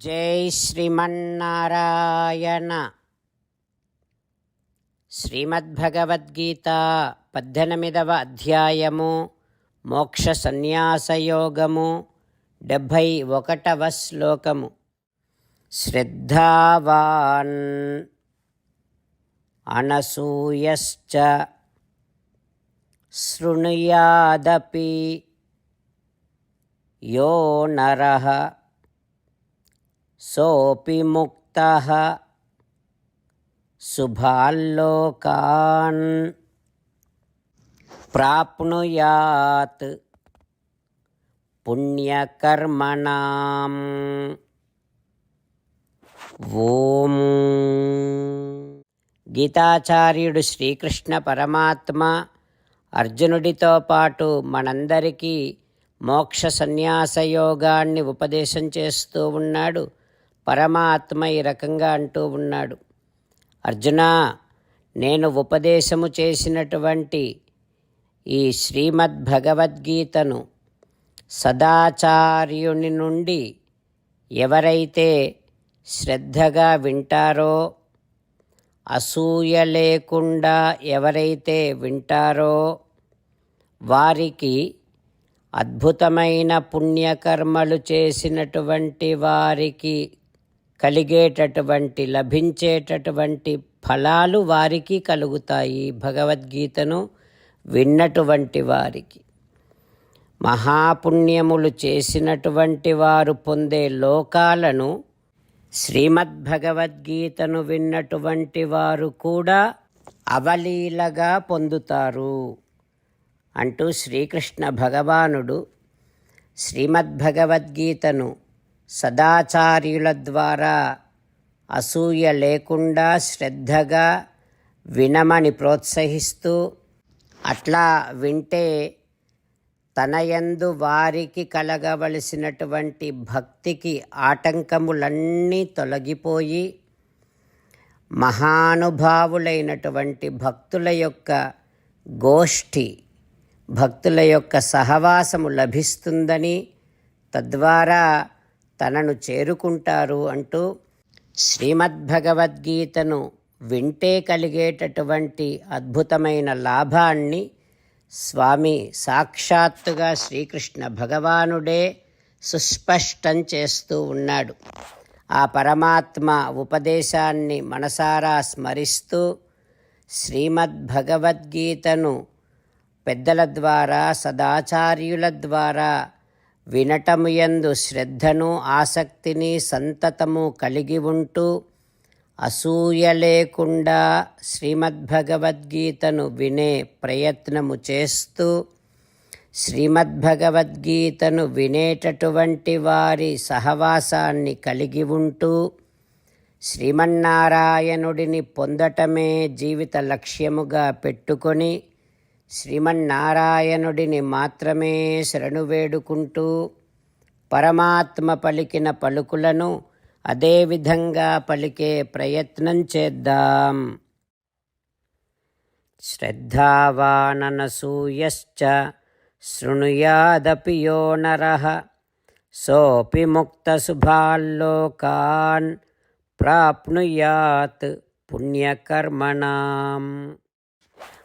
జై శ్రీమన్నారాయణ. శ్రీమద్భగవద్గీత పద్దెనిమిదవ అధ్యాయము మోక్ష సన్యాసయోగము డెబ్భై ఒకటవ శ్లోకము. శ్రద్ధావాన్ అనసూయశ్చ శృణుయాదపి యో నరః सोऽपि मुक्तः शुभाल्लोकान् प्राप्नुयात् पुण्यकर्मणाम् ఓం గీతాచార్యుడు శ్రీకృష్ణ పరమాత్మ అర్జునుడితో పాటు మనందరికీ మోక్ష సన్యాస యోగాన్ని ఉపదేశం చేస్తూ ఉన్నాడు పరమాత్మ ఈ రకంగా అంటూ ఉన్నాడు. అర్జున నేను ఉపదేశము చేసినటువంటి ఈ శ్రీమద్ భగవద్గీతను సదాచార్యుని నుండి ఎవరైతే శ్రద్ధగా వింటారో అసూయ లేకుండా ఎవరైతే వింటారో వారికి అద్భుతమైన పుణ్యకర్మలు చేసినటువంటి వారికి కలిగేటటువంటి లభించేటటువంటి ఫలాలు వారికి కలుగుతాయి భగవద్గీతను విన్నటువంటి వారికి. మహాపుణ్యములు చేసినటువంటి వారు పొందే లోకాలను శ్రీమద్భగవద్గీతను విన్నటువంటి వారు కూడా అవలీలగా పొందుతారు అంటూ శ్రీకృష్ణ భగవానుడు శ్రీమద్భగవద్గీతను సదాచార్యుల ద్వారా అసూయ లేకుండా శ్రద్ధగా వినమని ప్రోత్సహిస్తూ అట్లా వింటే తనయందు వారికి కలగవలసినటువంటి భక్తికి ఆటంకములన్నీ తొలగిపోయి మహానుభావులైనటువంటి భక్తుల యొక్క గోష్ఠి భక్తుల యొక్క సహవాసము లభిస్తుందని తద్వారా తనను చేరుకుంటారు అంటూ శ్రీమద్భగవద్గీతను వింటే కలిగేటటువంటి అద్భుతమైన లాభాన్ని స్వామి సాక్షాత్తుగా శ్రీకృష్ణ భగవానుడే సుస్పష్టం చేస్తూ ఉన్నాడు. ఆ పరమాత్మ ఉపదేశాన్ని మనసారా స్మరిస్తూ శ్రీమద్భగవద్గీతను పెద్దల ద్వారా సదాచార్యుల ద్వారా వినటము యందు శ్రద్ధను ఆసక్తిని సంతతము కలిగి ఉంటూ అసూయ లేకుండా శ్రీమద్భగవద్గీతను వినే ప్రయత్నము చేస్తూ శ్రీమద్భగవద్గీతను వినేటటువంటి వారి సహవాసాన్ని కలిగి ఉంటూ శ్రీమన్నారాయణుడిని పొందటమే జీవిత లక్ష్యముగా పెట్టుకొని శ్రీమన్నారాయణుడిని మాత్రమే శరణు వేడుకుంటూ పరమాత్మ పలికిన పలుకులను అదేవిధంగా పలికే ప్రయత్నం చేద్దాం. శ్రద్ధావాననసూయశ్చ శృణుయాదపి యో నర సోపి ముక్తశుభాల్లోకాన్ ప్రాప్నుయాత్ పుణ్యకర్మణాం.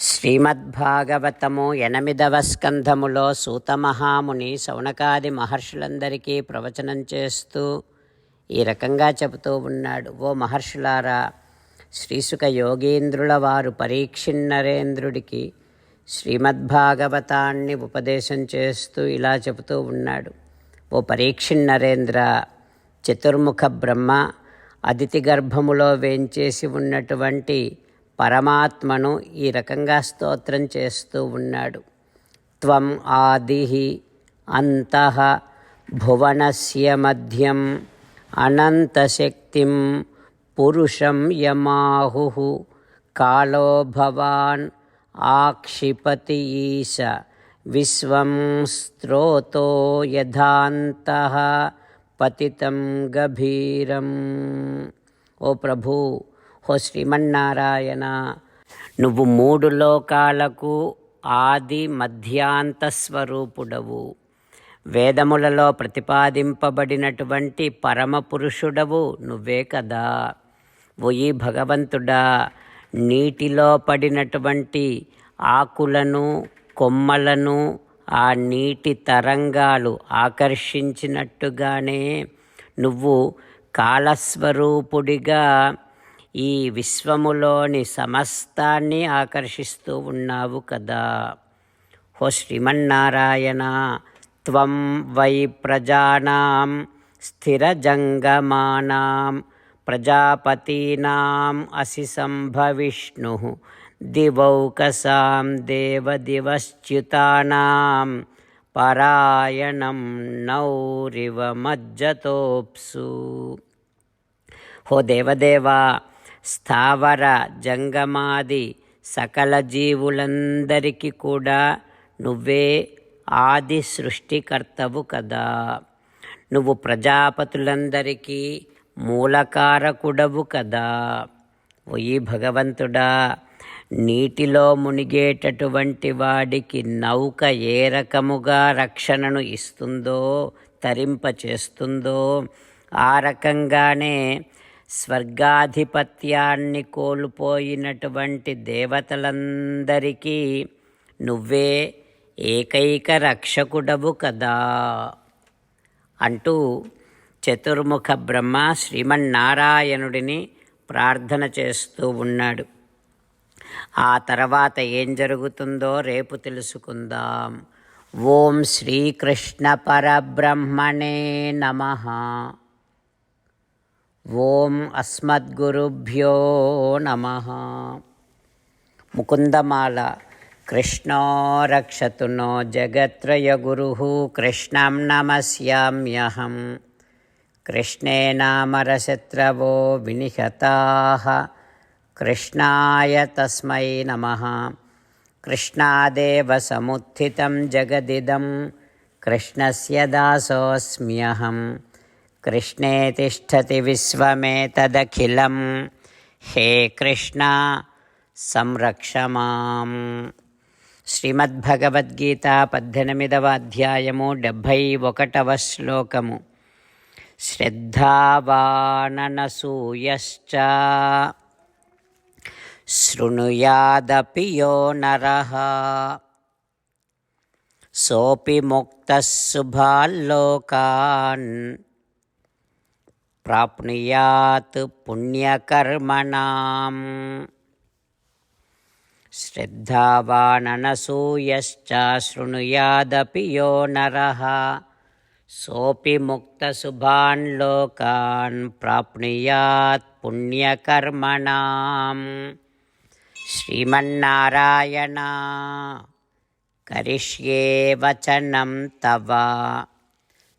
శ్రీమద్భాగవతము ఎనిమిదవ స్కంధములో సూతమహాముని శౌనకాది మహర్షులందరికీ ప్రవచనం చేస్తూ ఈ రకంగా చెబుతూ ఉన్నాడు. ఓ మహర్షులారా శ్రీసుక యోగేంద్రుల వారు పరీక్షిన్నరేంద్రుడికి శ్రీమద్భాగవతాన్ని ఉపదేశం చేస్తూ ఇలా చెబుతూ ఉన్నాడు. ఓ పరీక్షిన్నరేంద్ర చతుర్ముఖ బ్రహ్మ అతిథి గర్భములో వేంచేసి ఉన్నటువంటి పరమాత్మను ఈ రకంగా స్తోత్రం చేస్తూ ఉన్నాడు. త్వం ఆది అంత భువనస్య మధ్యం అనంతశక్తిం పురుషం యమాహు కాలో భవాన్ ఆక్షిపతి ఈశ విశ్వం స్త్రోతో యథాంత పతితం గభీరం. ఓ ప్రభు ఓ శ్రీమన్నారాయణ నువ్వు మూడు లోకాలకు ఆది మధ్యాంత స్వరూపుడవు. వేదములలో ప్రతిపాదింపబడినటువంటి పరమపురుషుడవు నువ్వే కదా. ఓయి భగవంతుడా నీటిలో పడినటువంటి ఆకులను కొమ్మలను ఆ నీటి తరంగాలు ఆకర్షించినట్టుగానే నువ్వు కాలస్వరూపుడిగా ఈ విశ్వములోని సమస్తాన్ని ఆకర్షిస్తూ ఉన్నావు కదా. హో శ్రీమన్నారాయణ త్వం వై ప్రజానాం స్థిరజంగమానాం ప్రజాపతీనాం అసి సంభవిష్ణు దివౌకసాం దేవదివశ్చ్యుతానాం పరాయణం నౌరివ మజ్జతోప్సు. హో దేవదేవా స్థావర జంగమాది సకల జీవులందరికీ కూడా నువ్వే ఆది సృష్టికర్తవు కదా. నువ్వు ప్రజాపతులందరికీ మూలకారకుడవు కదా. ఒయి భగవంతుడా నీటిలో మునిగేటటువంటి వాడికి నౌక ఏ రకముగా రక్షణను ఇస్తుందో తరింపచేస్తుందో ఆ రకంగానే స్వర్గాధిపత్యాన్ని కోల్పోయినటువంటి దేవతలందరికీ నువ్వే ఏకైక రక్షకుడవు కదా అంటూ చతుర్ముఖ బ్రహ్మ శ్రీమన్నారాయణుడిని ప్రార్థన చేస్తూ ఉన్నాడు. ఆ తర్వాత ఏం జరుగుతుందో రేపు తెలుసుకుందాం. ఓం శ్రీకృష్ణ పరబ్రహ్మణే నమ. ॐ अस्मद्गुरुभ्यो नमः। मुकुन्दमाला, कृष्णो रक्षतु नो जगत्रयगुरुः कृष्णं नमस्याम्यहं कृष्णे नामरशत्रवो विनिहताः। कृष्णाय तस्मै नमः। कृष्णादेव समुत्थितं जगदिदं कृष्णस्य दासोऽस्म्यहम्। కృష్ణే తిష్టతి విశ్వమేతదఖిలం. హే కృష్ణ సంరక్ష మాం. శ్రీమద్భగవద్గీత పద్దెనిమిదవ అధ్యాయము డెబ్భై ఒకటవ శ్లోకము. శ్రద్ధావాననసూయశ్చ. శృణుయాదపి యో నర. సోపి ముక్త శుభాల్లోకాన్ प्राप्नुयात् पुण्यकर्मणां श्रद्धावाननसूयश्च शृणुयादपि यो नरः सोऽपि मुक्तसुभान् लोकान् प्राप्नुयात् पुण्यकर्मणां श्रीमन्नारायण करिष्ये वचनं तव